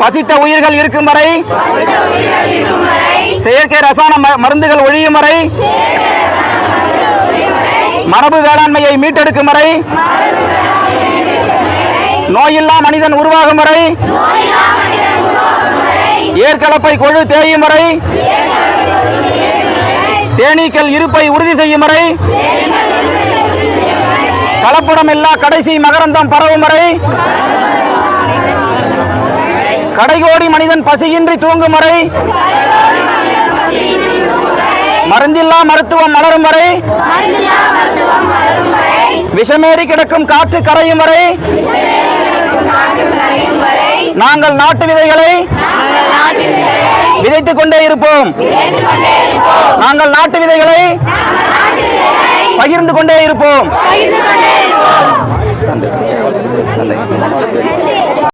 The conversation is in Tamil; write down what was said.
பசித்த உயிர்கள் இருக்கும் வரை செயற்கை ரசாயன ம- மருந்துகள் ஒழியும் வரை மரபு வேளாண்மையை மீட்டெடுக்கும் வரை நோயில்லா மனிதன் உருவாகும் வரை ஏற்கலப்பை கொழு தேயும் வரை தேனீக்கள் இருப்பை உறுதி செய்யும் வரை கலப்படம் இல்லா கடைசி மகரந்தம் பரவும் வரை கடைகோடி மனிதன் பசியின்றி தூங்கும் வரை மருந்தில்லா மருத்துவம் மலரும் வரை விஷமேறி கிடக்கும் காற்று கரையும் வரை நாங்கள் நாட்டு விதைகளை விதைத்துக் கொண்டே இருப்போம். நாங்கள் நாட்டு விதைகளை பகிர்ந்து கொண்டே இருப்போம். பகிர்ந்து கொண்டே இருப்போம்